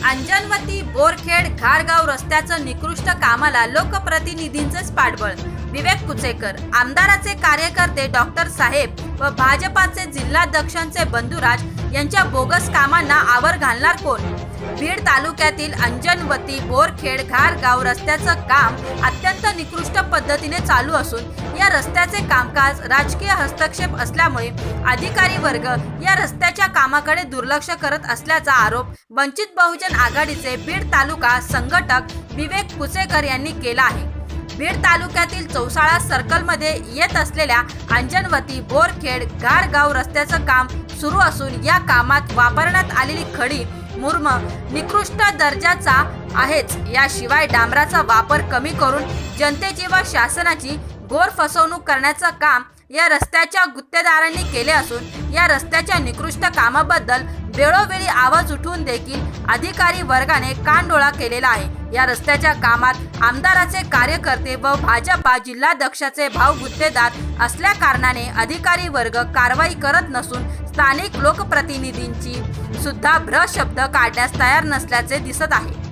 अंजनवती बोरखेड घाडगाव रस्त्याचं निकृष्ट कामाला लोकप्रतिनिधींचंच पाठबळ विवेक कुचेकर आमदाराचे कार्यकर्ते डॉक्टर साहेब व भाजपाचे जिल्हाध्यक्षांचे बंधुराज यांच्या बोगस कामांना आवर घालणार कोण? बीड तालुक्यातील अंजनवती बोरखेड घारगाव रस्त्याचं काम अत्यंत निकृष्ट पद्धतीने चालू असून या रस्त्याचे कामकाज राजकीय हस्तक्षेप असल्यामुळे अधिकारी वर्ग या रस्त्याच्या कामाकडे दुर्लक्ष करत असल्याचा आरोप वंचित बहुजन आघाडीचे बीड तालुका संघटक विवेक कुचेकर यांनी केला आहे. बीड तालुक्यातील चौसाळा सर्कलमध्ये येत असलेल्या अंजनवती बोरखेड गारगाव रस्त्याचं काम सुरू असून या कामात वापरण्यात आलेली खडी मुर्म निकृष्ट दर्जाचा आहेच. याशिवाय डांबराचा वापर कमी करून जनतेची व शासनाची घोर फसवणूक करण्याचं काम या रस्त्याच्या गुत्तेदारांनी केले असून या रस्त्याच्या निकृष्ट कामाबद्दल वेळोवेळी आवाज उठवून देखील अधिकारी वर्गाने कानडोळा केलेला आहे. या रस्त्याच्या कामात आमदाराचे कार्यकर्ते व भाजपा जिल्हाध्यक्षाचे भाव गुत्तेदार असल्या कारणाने अधिकारी वर्ग कारवाई करत नसून स्थानिक लोकप्रतिनिधींची सुद्धा भ्र शब्द काढण्यास तयार नसल्याचे दिसत आहे.